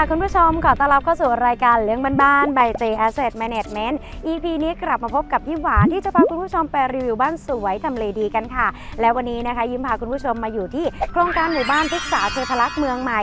ค่ะคุณผู้ชมขอต้อนรับเข้าสู่รายการเลี้ยงบ้านๆ by J Asset Management EP นี้กลับมาพบกับพี่หวานที่จะพาคุณผู้ชมไปรีวิวบ้านสวยทำเลดีกันค่ะ และวันนี้นะคะ ยิ้มพาคุณผู้ชมมาอยู่ที่โครงการหมู่บ้านพฤกษาเทพรักษ์เมืองใหม่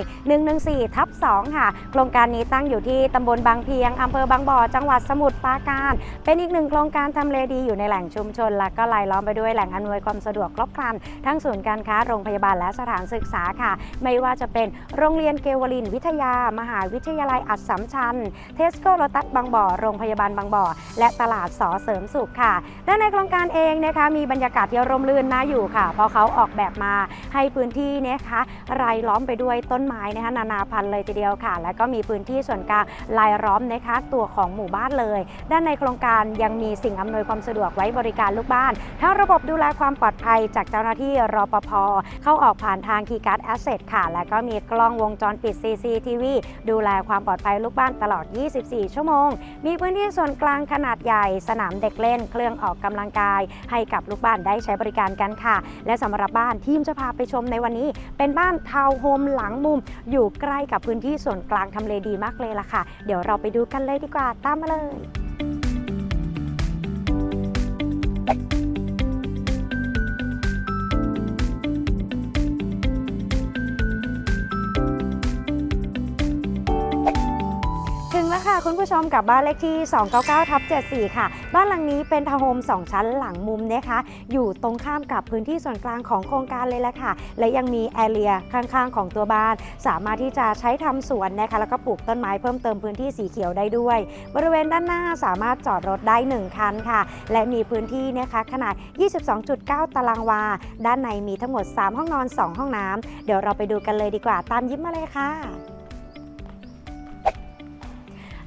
114 ทับ 2 ค่ะ โครงการนี้ตั้งอยู่ที่ตำบลบางเพียงอำเภอบางบ่อจังหวัดสมุทรปราการ เป็นอีกหนึ่งโครงการทำเลดีอยู่ในแหล่งชุมชน และก็รายล้อมไปด้วยแหล่งอำนวยความสะดวกครบครันทั้งศูนย์การค้าโรงพยาบาลและสถานศึกษาค่ะ ไม่ว่าจะเป็นโรงเรียนเกวลินวิทยามหาวิทยาลัยอัสสัมชัญ เทสโก้โลตัสบางบ่อ โรงพยาบาลบางบ่อ และตลาดสอเสริมสุขค่ะ และในโครงการเองนะคะมีบรรยากาศที่ร่มรื่นน่าอยู่ค่ะ เพราะเขาออกแบบมาให้พื้นที่นะคะรายล้อมไปด้วยต้นไม้นะคะนานาพันธุ์เลยทีเดียวค่ะ และก็มีพื้นที่ส่วนกลางรายล้อมนะคะตัวของหมู่บ้านเลย ด้านในโครงการยังมีสิ่งอำนวยความสะดวกไว้บริการลูกบ้านทั้งระบบดูแลความปลอดภัยจากเจ้าหน้าที่รปภเข้าออกผ่านทางคีย์การ์ดแอสเซทค่ะ และก็มีกล้องวงจรปิด CCTV ดูแลความปลอดภัยลูกบ้านตลอด 24 ชั่วโมง มีพื้นที่ส่วนกลางขนาดใหญ่ สนามเด็กเล่น เครื่องออกกำลังกาย ให้กับลูกบ้านได้ใช้บริการกันค่ะ และสำหรับบ้านที่จะพาไปชมในวันนี้ เป็นบ้านทาวน์โฮมหลังมุม อยู่ใกล้กับพื้นที่ส่วนกลางทำเลดีมากเลยล่ะค่ะ เดี๋ยวเราไปดูกันเลยดีกว่า ตามมาเลย แล้วค่ะ คุณผู้ชมกับบ้านเลขที่ 299ทับ74 ค่ะ บ้านหลังนี้เป็นทาวน์โฮม 2 ชั้นหลังมุมนะคะ อยู่ตรงข้ามกับพื้นที่ส่วนกลางของโครงการเลยแหละค่ะ และยังมีแอเรียข้างๆ ของตัวบ้าน สามารถที่จะใช้ทำสวนนะคะ แล้วก็ปลูกต้นไม้เพิ่มเติมพื้นที่สีเขียวได้ด้วย บริเวณด้านหน้าสามารถจอดรถได้ 1 คันค่ะ และมีพื้นที่นะคะขนาด 22.9 ตารางวา ด้านในมีทั้งหมด 3 ห้องนอน 2 ห้องน้ำเดี๋ยวเราไปดูกันเลยดีกว่า ตามยิ้มมาเลยค่ะ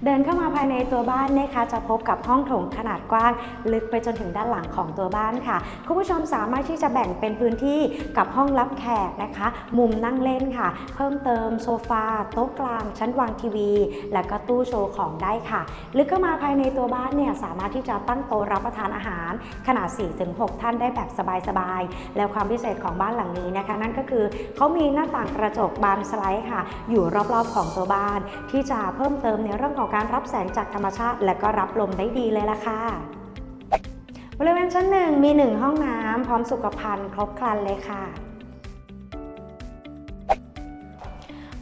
เดินเข้ามาภายในตัวบ้านนะคะจะพบกับห้องโถงขนาดกว้าง ลึกไปจนถึงด้านหลังของตัวบ้านค่ะ คุณผู้ชมสามารถที่จะแบ่งเป็นพื้นที่กับห้องรับแขกนะคะ มุมนั่งเล่นค่ะ เพิ่มเติมโซฟาโต๊ะกลาง ชั้นวางทีวี และก็ตู้โชว์ของได้ค่ะ ลึกเข้ามาภายในตัวบ้านเนี่ยสามารถที่จะตั้งโต๊ะรับประทานอาหาร ขนาด 4-6 ท่านได้แบบสบายๆแล้วความพิเศษของบ้านหลังนี้นะคะ นั่นก็คือเขามีหน้าต่างกระจกบานสไลด์ค่ะ อยู่รอบๆของตัวบ้าน ที่จะเพิ่มเติมในเรื่องของการรับแสงจากธรรมชาติ และก็รับลมได้ดีเลยล่ะค่ะบริเวณชั้นหนึ่งมีหนึ่งห้องน้ำพร้อมสุขภัณฑ์ครบครันเลยค่ะ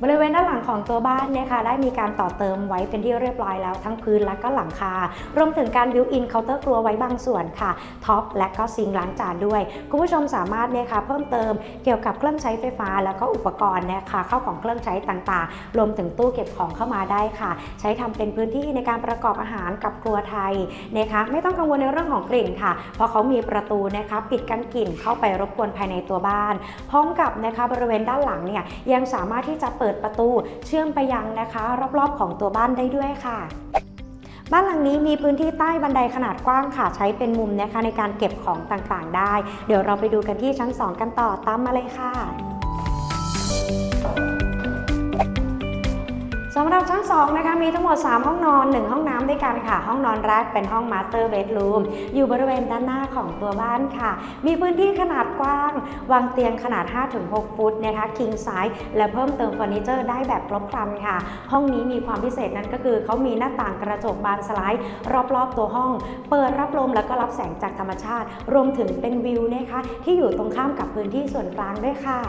บริเวณด้านหลังของตัวบ้านเนี่ยค่ะได้มีการต่อเติมไว้เป็นที่เรียบร้อยแล้วทั้งพื้นและก็หลังคา รวมถึงการบิวอินเคาน์เตอร์ครัวไว้บางส่วนค่ะท็อปและก็ซิงค์ล้างจานด้วย คุณผู้ชมสามารถเนี่ยค่ะเพิ่มเติมเกี่ยวกับเครื่องใช้ไฟฟ้า แล้วก็อุปกรณ์นี่ยค่ะเข้าของเครื่องใช้ต่างๆ รวมถึงตู้เก็บของเข้ามาได้ค่ะ ใช้ทำเป็นพื้นที่ในการประกอบอาหารกับครัวไทยนะคะไม่ต้องกังวลในเรื่องของกลิ่นค่ะ เพราะเขามีประตูนะคะปิดกันกลิ่นเข้าไปรบกวนภายในตัวบ้าน พร้อมกับนะคะบริเวณด้านหลังเนี่ยยังสามารถที่จะเปิดประตู เชื่อมไปยังนะคะ รอบๆของตัวบ้านได้ด้วยค่ะบ้านหลังนี้มีพื้นที่ใต้บันไดขนาดกว้างค่ะใช้เป็นมุมนะคะในการเก็บของต่างๆ ได้ เดี๋ยวเราไปดูกันที่ชั้น 2 กันต่อตามมาเลยค่ะ สำหรับชั้น2นะคะมีทั้งหมด 3 ห้องนอน 1 ห้องน้ำด้วยกันค่ะ ห้องนอนแรกเป็นห้องมาสเตอร์เบดรูมอยู่บริเวณด้านหน้าของตัวบ้านค่ะ มีพื้นที่ขนาดกว้าง วางเตียงขนาด 5-6 ฟุตนะคะคิงไซส์และเพิ่มเติมเฟอร์นิเจอร์ได้แบบครบครันค่ะ ห้องนี้มีความพิเศษนั่นก็คือเขามีหน้าต่างกระจกบานสไลด์ รอบๆ ตัวห้อง เปิดรับลมแล้วก็รับแสงจากธรรมชาติ รวมถึงเป็นวิวนะคะที่อยู่ตรงข้ามกับพื้นที่ส่วนกลางด้วยค่ะ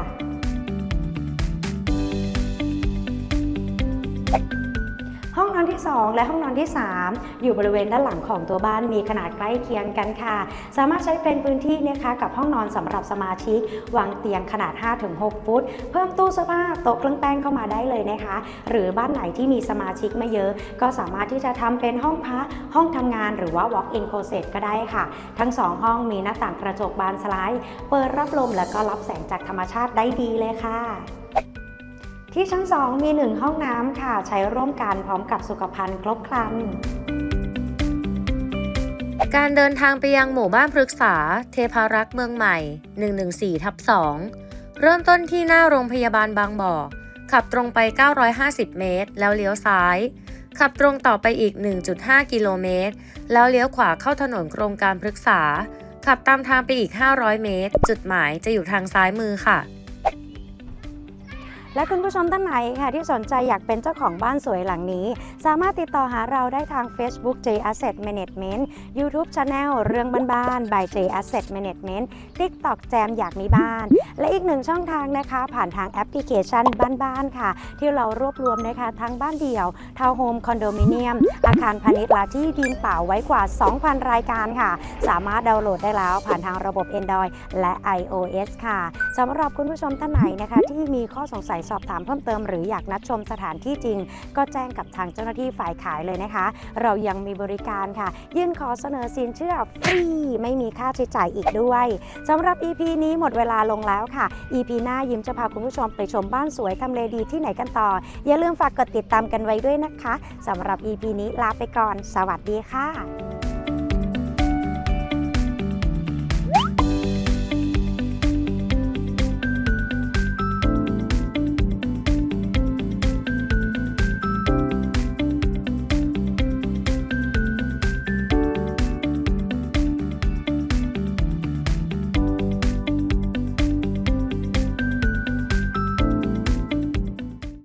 ที่ 2 และห้องนอนที่ 3 อยู่บริเวณด้านหลังของตัวบ้านมีขนาดใกล้เคียงกันค่ะ สามารถใช้เป็นพื้นที่นะคะกับห้องนอนสำหรับสมาชิก วางเตียงขนาด 5-6 ฟุต เพิ่มตู้เสื้อผ้าโต๊ะเครื่องแป้งเข้ามาได้เลยนะคะ หรือบ้านไหนที่มีสมาชิกไม่เยอะ ก็สามารถที่จะทำเป็นห้องพักห้องทำงานหรือว่า walk-in closet ก็ได้ค่ะ ทั้ง 2 ห้องมีหน้าต่างกระจกบานสไลด์ เปิดรับลมและก็รับแสงจากธรรมชาติได้ดีเลยค่ะ ที่ชั้น 2 มี 1 ห้องน้ำค่ะ ใช้ร่วมกันพร้อมกับสุขภัณฑ์ครบครันการเดินทางไปยังหมู่บ้านพฤกษา เทพารักษ์เมืองใหม่ 114ทับ2เริ่มต้นที่หน้าโรงพยาบาลบางบ่อ ขับตรงไป 950 เมตร แล้วเลี้ยวซ้าย ขับตรงต่อไปอีก 1.5 กิโลเมตร แล้วเลี้ยวขวาเข้าถนนโครงการพฤกษา ขับตามทางไปอีก 500 เมตร จุดหมายจะอยู่ทางซ้ายมือค่ะ และคุณผู้ชมท่านไหนค่ะที่สนใจอยากเป็นเจ้าของบ้านสวยหลังนี้ สามารถติดต่อหาเราได้ทาง Facebook J Asset Management YouTube Channel เรื่องบ้านๆ by J Asset Management TikTok แจมอยากมีบ้าน และอีกหนึ่งช่องทางนะคะ ผ่านทางแอปพลิเคชันบ้านๆค่ะ ที่เรารวบรวมนะคะทั้งบ้านเดี่ยวทาวน์โฮมคอนโดมิเนียม อาคารพาณิชย์ละที่ดินเปล่าไว้กว่า 2,000 รายการค่ะ สามารถดาวน์โหลดได้แล้วผ่านทางระบบ Android และ iOS ค่ะสำหรับคุณผู้ชมท่านไหนนะคะที่มีข้อสงสัยสอบถามเพิ่มเติมหรืออยากนัดชมสถานที่จริง ก็แจ้งกับทางเจ้าหน้าที่ฝ่ายขายเลยนะคะ เรายังมีบริการค่ะ ยื่นขอเสนอสินเชื่อฟรี ไม่มีค่าใช้จ่ายอีกด้วยสำหรับ EP นี้หมดเวลาลงแล้วค่ะ EP หน้ายิ้มจะพาคุณผู้ชมไปชมบ้านสวยทำเลดีที่ไหนกันต่อ อย่าลืมฝากกดติดตามกันไว้ด้วยนะคะสำหรับ EP นี้ลาไปก่อน สวัสดีค่ะ